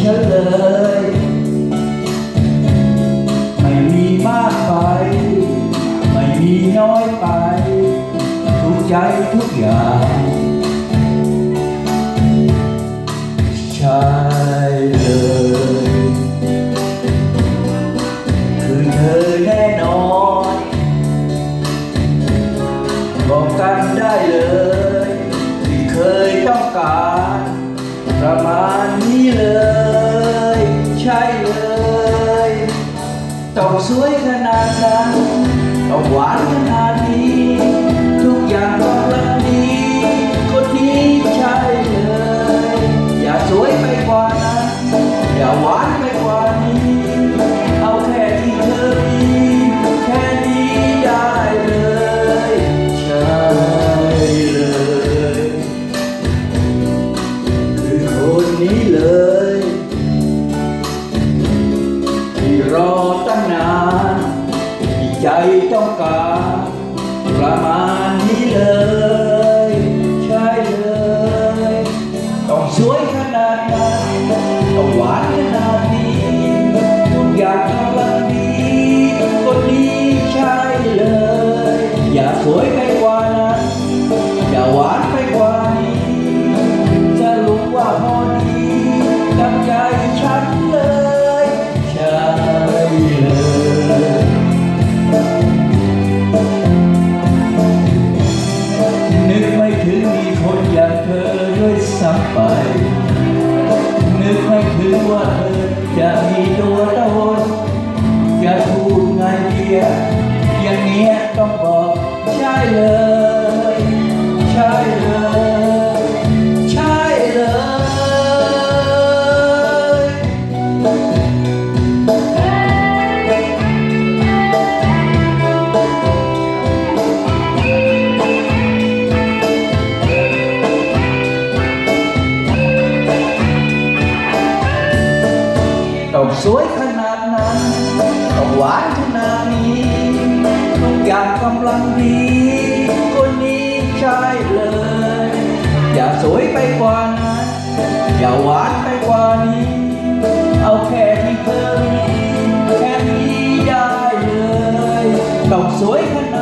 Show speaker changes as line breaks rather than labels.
ฉันเลยไม่มีมากไปไม่ ต้องสวยขนาดนั้นต้องหวานขนาดนี้ ทุกอย่างกำลัง ต้องการประมาณนี้เลย ใช่เลย ต้องสวยขนาดนั้นต้องหวานขนาดนี้ทุกอย่างกำลังดีคนนี้ใช่เลย อย่าสวยไปกว่านั้น อย่าหวานไปกว่านี้จะรู้ว่าพอดีกับใจฉันเลย ว่าเธอจะมีตัวตนจะพูดไงเดียอย่างเนี้ยต้องบอกใช่เลย ต้องสวยขนาดนั้นต้องหวานขนาดนี้ทุกอย่างกำลังดีคนนี้ใช่เลย อย่าสวยไปกว่านั้น อย่าหวานไปกว่านี้ เอาแค่ที่เธอมีแค่นี้ได้เลย ต้องสวยขนาด